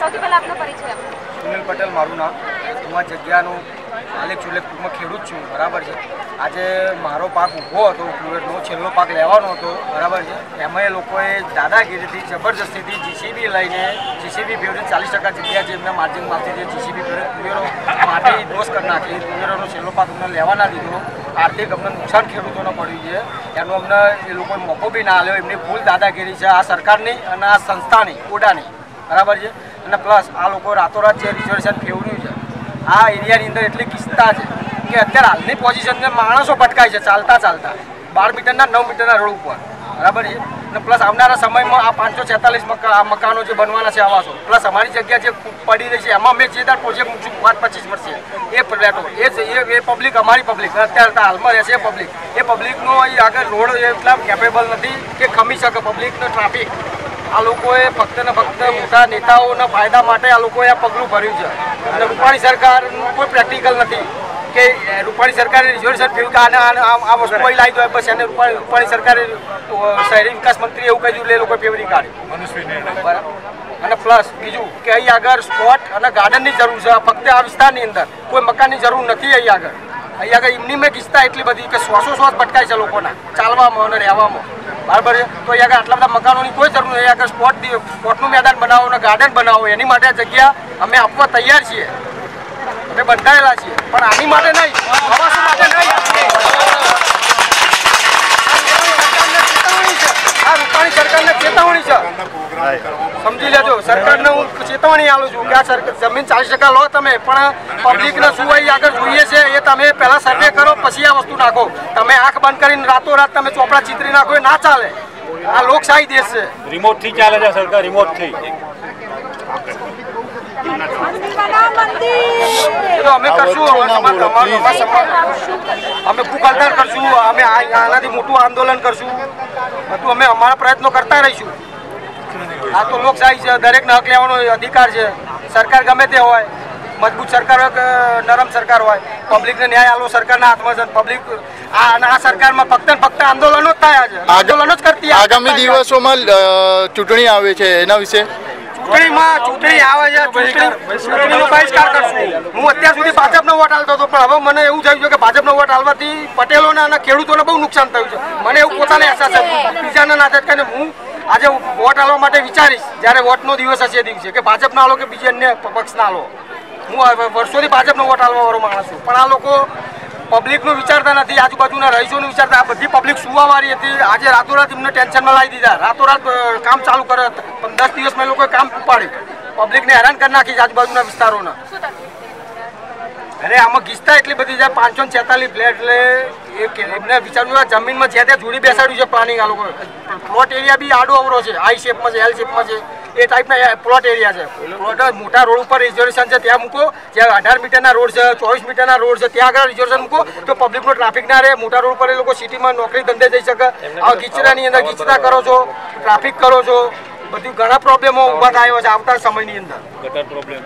સૌથી પહેલા આપનો પરિચય સુનિલ પટેલ મારું નામ. હું આ જગ્યાનું માલિક ચુલેખ ટૂંકમાં ખેડૂત છું બરાબર છે. આજે મારો પાક ઊભો હતો ફ્લુએટનો છેલ્લો પાક લેવાનો હતો બરાબર છે. એમાં એ લોકોએ દાદાગીરીથી જબરજસ્તીથી જીસીબી લઈને જીસીબી ફેવરીને ચાલીસ ટકા જગ્યા જે એમના માર્જિનમાંથી જે જીસીબી ફેવરે તુવેરો માટે દોષ કરી નાખી તુવેરોનો છેલ્લો પાક એમને લેવાના દીધો આર્થિક અમને નુકસાન ખેડૂતોને પડ્યું છે. એનો અમને એ લોકોએ મોકો બી ના આલ્યો એમની ભૂલ દાદાગીરી છે. આ સરકારની અને આ સંસ્થાની, ઓડાની. બરાબર છે? અને પ્લસ આ લોકો રાતોરાત જે રિઝર્વેશન ફેવર્યું છે, આ એરિયાની અંદર એટલી કિસ્તા છે કે અત્યારે હાલની પોઝિશનને માણસો ભટકાય છે ચાલતા ચાલતા. બાર મીટરના, નવ મીટરના રોડ ઉપર. બરાબર છે? અને પ્લસ આવનારા સમયમાં આ પાંચસો છેતાલીસ મકાનો જે બનવાના છે આવાસો પ્લસ અમારી જગ્યા જે પડી રહી છે, એમાં મેં જે તાર પ્રોજેક્ટ મૂકશું પાંચ પચીસ વર્ષે. એ ફ્લેટો એ એ એ પબ્લિક અમારી પબ્લિક અત્યારે હાલમાં રહેશે પબ્લિક એ પબ્લિકનો અહીં આગળ રોડ એટલા કેપેબલ નથી કે ખમી શકે પબ્લિકનો ટ્રાફિક આ લોકોએ ફક્ત ને ફક્ત મોટા નેતાઓના ફાયદા માટે આ લોકોએ આ પગલું ભર્યું છે. અને રૂપાણી સરકાર કોઈ પ્રેક્ટિકલ નથી. કે રૂપાણી સરકારે રિઝર્વેશન થયું કે આને આ વસ્તુ અહીં લાવી દો બસ એને રૂપાણી સરકારે શહેરી વિકાસ મંત્રી એવું કહ્યું એટલે એ લોકો ફેવરી કાઢી. અને પ્લસ બીજું કે અહીં આગળ સ્પોટ અને ગાર્ડનની જરૂર છે, ફક્ત આ વિસ્તારની અંદર. કોઈ મકાનની જરૂર નથી અહીં આગળ. અહીં આગળ એમની મેં કિસ્તા એટલી બધી કે શ્વાસો શ્વાસ ભટકાય છે લોકોના, ચાલવામાં અને રહેવામાં. બરાબર છે? તો અહીં આગળ આટલા બધા મકાનોની કોઈ જરૂર નથી. અહીં આગળ સ્પોટ સ્પોટનું મેદાન બનાવો અને ગાર્ડન બનાવો, એની માટે જગ્યા અમે આપવા તૈયાર છીએ. અમે બંધાયેલા છીએ. પણ આની માટે નહીં. આવાસો માટે નહીં. આ રૂપાણી સરકારને ચેતવણી છે. સમજી લેજો, સરકારને હું ચેતવણી આલું છું કે આ સરકાર જમીન ચાલીસ ટકા લો તમે, પણ પબ્લિકને શું અહીં આગળ જોઈએ છે, એ તમે પહેલાં સર્વે કરો, પછી આ વસ્તુ નાખો. તમે આંખ બંધ કરીને રાતોરાત તમે ચોપડા ચીતરી નાખો, એ ના ચાલે. આ લોકશાહી દેશ છે. રિમોટથી ચાલે છે સરકાર રિમોટથી. મંદિર એ તો અમે ભૂખ કરશું અમે આનાથી મોટું આંદોલન કરશું. બધું અમે અમારા પ્રયત્નો કરતા રહીશું. આ તો લોકશાહી છે દરેકને હક લેવાનો અધિકાર છે. સરકાર ગમે તે હોય મજબૂત સરકાર હોય કે નરમ સરકાર હોય પબ્લિકને ન્યાય આલો સરકારના હાથમાં છે. પબ્લિક આ આ સરકારમાં ફક્ત ને ફક્ત આંદોલનો જ થયા છે. આંદોલનો જ કરતી આગામી દિવસોમાં ચૂંટણી આવે છે એના વિશે? ચૂંટણીમાં ચૂંટણી આવે છે ચૂંટણી ચૂંટણીનો બહિષ્કાર કરશું હું અત્યાર સુધી ભાજપનો વોટ હાલતો હતો પણ હવે મને એવું થયું છે કે ભાજપનો વોટ હાલવાથી પટેલોને અને ખેડૂતોને બહુ નુકસાન થયું છે. મને એવું પોતાને અહેસાસ છે બીજાના ના થાય કે હું આજે વોટ હાલવા માટે વિચારીશ જ્યારે વોટનો દિવસ હશે દિવસે કે ભાજપના હાલો કે બીજી અન્ય પક્ષના હાલો હું વર્ષોથી ભાજપનો વોટ હાલવા વાળો માણસ છું. પણ આ લોકો પબ્લિકનું વિચારતા નથી આજુબાજુના રહીશોનું વિચારતા આ બધી પબ્લિક સુવાવાળી હતી. આજે રાતોરાત એમને ટેન્શનમાં લાવી દીધા. રાતોરાત કામ ચાલુ કરે દસ દિવસમાં એ લોકોએ કામ પબ્લિકને હેરાન કરી નાખી છે આજુબાજુના વિસ્તારોના. અરે, આમાં ગીચતા એટલી બધી છે, પાંચસો છેતાલીસ ફ્લેટ એટલે એમને વિચારવું જમીનમાં છે ત્યાં જોડી બેસાડ્યું છે પ્લાનિંગ આ લોકો. પ્લોટ એરિયા બી આડો અવરો છે, આઈ શેપમાં છે, એલ શેપમાં છે, એ ટાઈપના પ્લોટ એરિયા છે. પ્લોટ મોટા રોડ ઉપર રિઝર્વેશન છે, ત્યાં મૂકો, જ્યાં અઢાર મીટરના રોડ છે, ચોવીસ મીટરના રોડ છે, ત્યાં આગળ રિઝર્વેશન મૂકો, તો પબ્લિકનો ટ્રાફિક ના રહે, મોટા રોડ પર એ લોકો સિટીમાં નોકરી ધંધે જઈ શકે. આ ગીચડાની અંદર ગીચતા કરો છો ટ્રાફિક કરો છો બધી ઘણા પ્રોબ્લેમો ઊભા થયો છે આવતા સમયની અંદર. પ્રોબ્લેમ